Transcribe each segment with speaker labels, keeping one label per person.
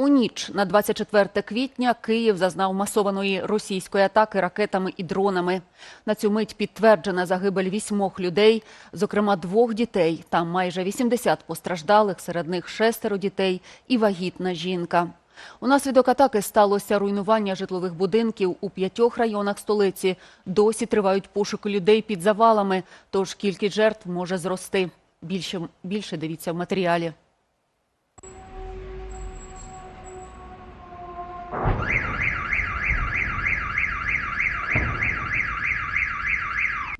Speaker 1: У ніч на 24 квітня Київ зазнав масованої російської атаки ракетами і дронами. На цю мить підтверджена загибель вісьмох людей, зокрема двох дітей. Там майже 80 постраждалих, серед них шестеро дітей і вагітна жінка. Унаслідок атаки сталося руйнування житлових будинків у п'ятьох районах столиці. Досі тривають пошуки людей під завалами, тож кількість жертв може зрости. Більше, більше дивіться в матеріалі.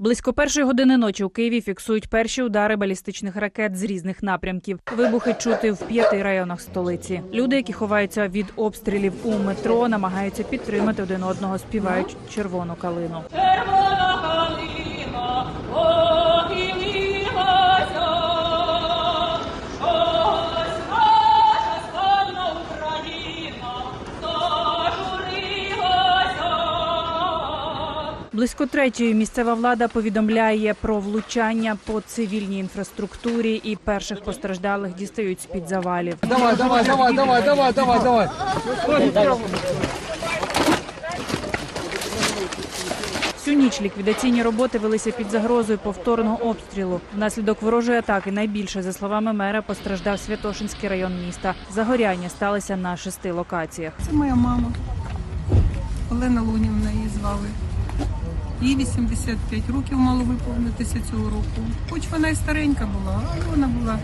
Speaker 2: Близько першої години ночі у Києві фіксують перші удари балістичних ракет з різних напрямків. Вибухи чути в п'яти районах столиці. Люди, які ховаються від обстрілів у метро, намагаються підтримати один одного, співають червону калину.
Speaker 3: Червона калина
Speaker 2: Близько третьої місцева влада повідомляє про влучання по цивільній інфраструктурі і перших постраждалих дістають з під завалів.
Speaker 4: Давай, давай, давай, давай, давай, давай, давай.
Speaker 2: Всю ніч ліквідаційні роботи велися під загрозою повторного обстрілу. Внаслідок ворожої атаки найбільше, за словами мера, постраждав Святошинський район міста. Загоряння сталися на шести локаціях.
Speaker 5: Це моя мама. Олена Лунівна її звали. Їй 85 років мало виповнитися цього року. Хоч вона і старенька була, але вона була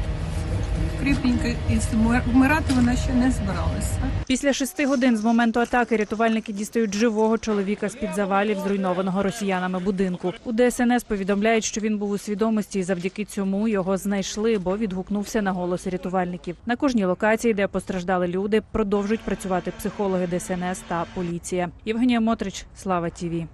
Speaker 5: кріпенька і вмир- вмирати вона ще не збиралася.
Speaker 2: Після шести годин з моменту атаки рятувальники дістають живого чоловіка з під завалів зруйнованого росіянами будинку. У ДСНС повідомляють, що він був у свідомості, і завдяки цьому його знайшли, бо відгукнувся на голос рятувальників. На кожній локації, де постраждали люди, продовжують працювати психологи ДСНС та поліція. Євгенія Мотрич, Слава Тіві.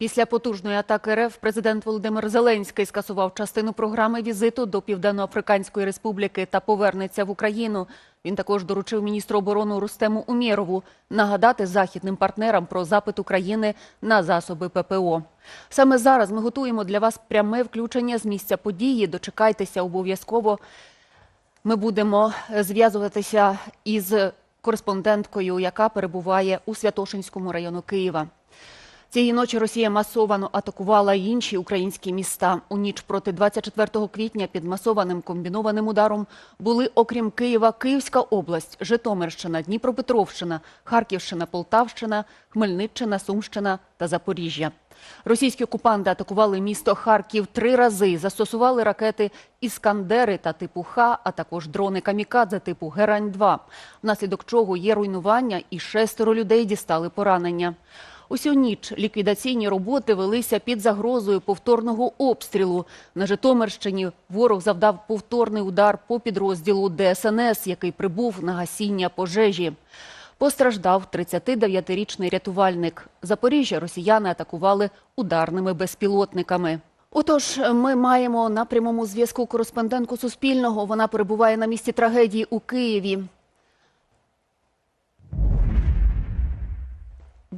Speaker 1: Після потужної атаки РФ президент Володимир Зеленський скасував частину програми візиту до Південноафриканської Республіки та повернеться в Україну. Він також доручив міністру оборони Рустему Умєрову нагадати західним партнерам про запит України на засоби ППО. Саме зараз ми готуємо для вас пряме включення з місця події. Дочекайтеся обов'язково. Ми будемо зв'язуватися із кореспонденткою, яка перебуває у Святошинському району Києва. Цієї ночі Росія масовано атакувала інші українські міста. У ніч проти 24 квітня під масованим комбінованим ударом були, окрім Києва, Київська область, Житомирщина, Дніпропетровщина, Харківщина, Полтавщина, Хмельниччина, Сумщина та Запоріжжя. Російські окупанти атакували місто Харків три рази, застосували ракети «Іскандери» та типу Х, а також дрони «Камікадзе» типу «Герань-2», внаслідок чого є руйнування і шестеро людей дістали поранення. Усю ніч ліквідаційні роботи велися під загрозою повторного обстрілу. На Житомирщині ворог завдав повторний удар по підрозділу ДСНС, який прибув на гасіння пожежі. Постраждав 39-річний рятувальник. Запоріжжя росіяни атакували ударними безпілотниками. Отож, ми маємо на прямому зв'язку кореспондентку Суспільного. Вона перебуває на місці трагедії у Києві.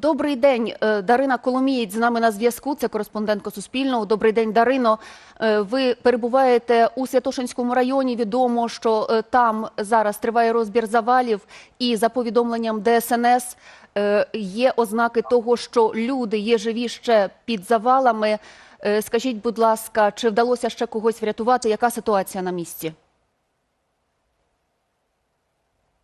Speaker 1: Добрий день, Е, Дарина Коломієць з нами на зв'язку. Це кореспондентка Суспільного. Добрий день, Дарино. Е, Ви перебуваєте у Святошинському районі. Відомо, що е, там зараз триває розбір завалів, і за повідомленням ДСНС є ознаки того, що люди є живі ще під завалами. Скажіть, будь ласка, чи вдалося ще когось врятувати? Яка ситуація на місці?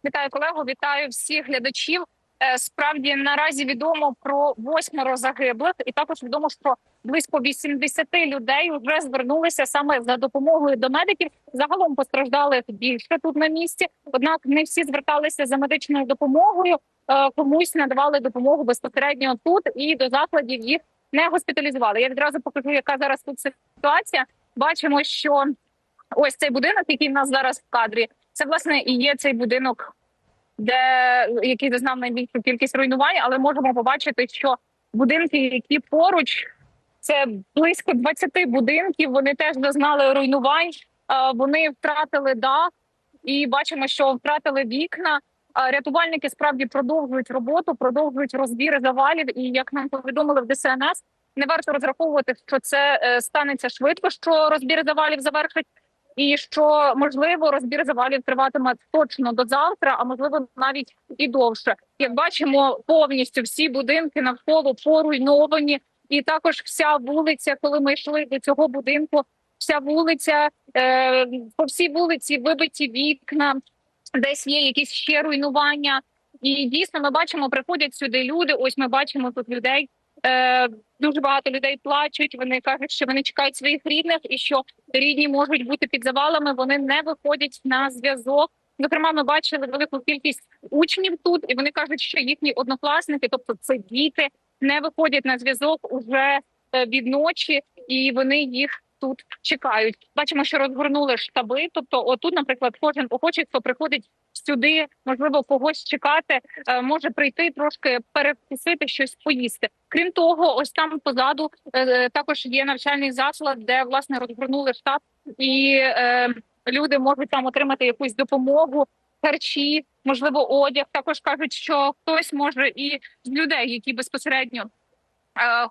Speaker 6: Вітаю колегу, вітаю всіх глядачів. Е, Справді наразі відомо про восьмеро загиблих, і також відомо, що близько 80 людей вже звернулися саме за допомогою до медиків. Загалом постраждали більше тут на місці. Однак не всі зверталися за медичною допомогою. Е, Комусь надавали допомогу безпосередньо тут і до закладів їх не госпіталізували. Я відразу покажу, яка зараз тут ситуація. Бачимо, що ось цей будинок, який в нас зараз в кадрі, це власне і є цей будинок де який зазнав найбільшу кількість руйнувань, але можемо побачити, що будинки, які поруч, це близько 20 будинків. Вони теж зазнали руйнувань. Вони втратили дах, і бачимо, що втратили вікна. Рятувальники справді продовжують роботу, продовжують розбір завалів. І як нам повідомили в ДСНС, не варто розраховувати, що це е, станеться швидко, що розбір завалів завершить. І що можливо розбір завалів триватиме точно до завтра, а можливо навіть і довше. Як бачимо, повністю всі будинки навколо поруйновані, і також вся вулиця, коли ми йшли до цього будинку, вся вулиця е, по всій вулиці вибиті вікна, десь є якісь ще руйнування. І дійсно ми бачимо, приходять сюди люди. Ось ми бачимо тут людей. Е, дуже багато людей плачуть. Вони кажуть, що вони чекають своїх рідних, і що рідні можуть бути під завалами. Вони не виходять на зв'язок. Зокрема, ми бачили велику кількість учнів тут, і вони кажуть, що їхні однокласники, тобто це діти, не виходять на зв'язок уже е, від ночі, і вони їх тут чекають. Бачимо, що розгорнули штаби. Тобто, отут, наприклад, кожен охочий, хто приходить сюди, можливо, когось чекати, е, може прийти трошки перекусити щось поїсти. Крім того, ось там позаду е, також є навчальний заклад, де власне розгорнули штаб, і е, люди можуть там отримати якусь допомогу. Харчі, можливо, одяг. Також кажуть, що хтось може і з людей, які безпосередньо е,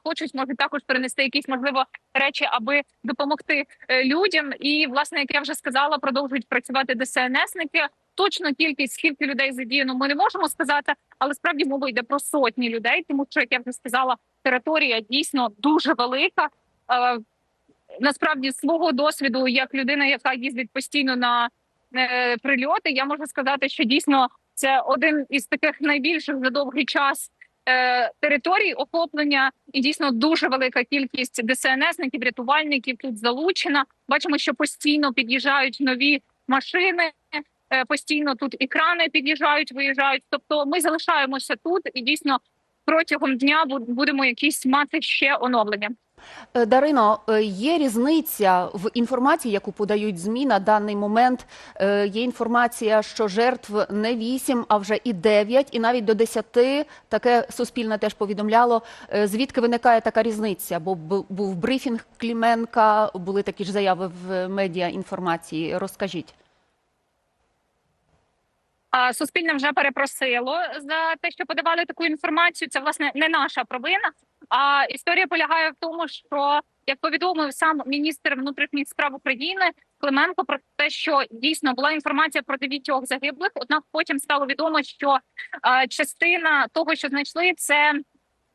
Speaker 6: хочуть, можуть також перенести якісь можливо речі, аби допомогти е, людям. І власне, як я вже сказала, продовжують працювати ДСНСники. Точно кількість скільки людей задіяно, ми не можемо сказати, але справді мова йде про сотні людей, тому що як я вже сказала, територія дійсно дуже велика. Е, Насправді, свого досвіду, як людина, яка їздить постійно на е, прильоти, я можу сказати, що дійсно це один із таких найбільших за довгий час е, територій охоплення, і дійсно дуже велика кількість ДСНСників, рятувальників тут залучена. Бачимо, що постійно під'їжджають нові машини. е, Постійно тут і під'їжджають, виїжджають. Тобто, ми залишаємося тут і дійсно протягом дня буд- будемо якісь мати ще оновлення.
Speaker 1: Е, Дарино, е, є різниця в інформації, яку подають ЗМІ на даний момент. Е, Є інформація, що жертв не 8, а вже і 9, і навіть до 10. Таке Суспільне теж повідомляло. Звідки виникає така різниця? Бо був брифінг Кліменка, були такі ж заяви в медіа інформації. Розкажіть.
Speaker 6: Суспільне вже перепросило за те, що подавали таку інформацію. Це власне не наша провина. А історія полягає в тому, що як повідомив сам міністр внутрішніх справ України Клименко про те, що дійсно була інформація про дев'ятьох загиблих. Однак потім стало відомо, що е, частина того, що знайшли, це,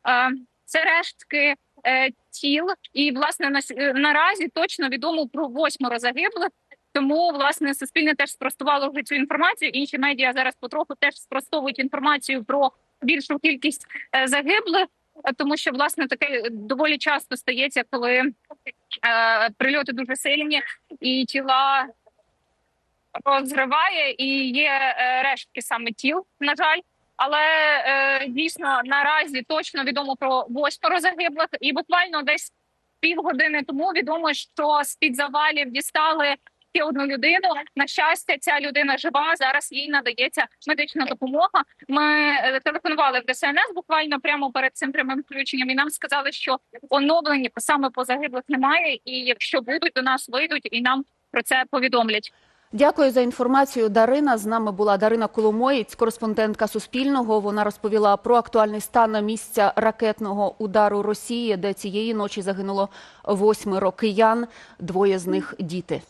Speaker 6: е, це рештки е, тіл. І власне на, наразі точно відомо про восьмеро загиблих. Тому власне суспільне теж спростувало вже цю інформацію. Інші медіа зараз потроху теж спростовують інформацію про більшу кількість е, загиблих, тому що власне таке доволі часто стається, коли е, прильоти дуже сильні і тіла розриває, і є е, рештки саме тіл, на жаль. Але е, дійсно наразі точно відомо про восьмеро загиблих, і буквально десь півгодини тому відомо, що з під завалів дістали ще одну людину. На щастя, ця людина жива. Зараз їй надається медична допомога. Ми е, телефонували в ДСНС буквально прямо перед цим прямим включенням, і нам сказали, що оновлені саме по загиблих немає. І якщо будуть, до нас вийдуть і нам про це повідомлять.
Speaker 1: Дякую за інформацію. Дарина з нами була Дарина Коломоєць, кореспондентка Суспільного. Вона розповіла про актуальний стан місця ракетного удару Росії, де цієї ночі загинуло восьмеро киян, двоє з них діти.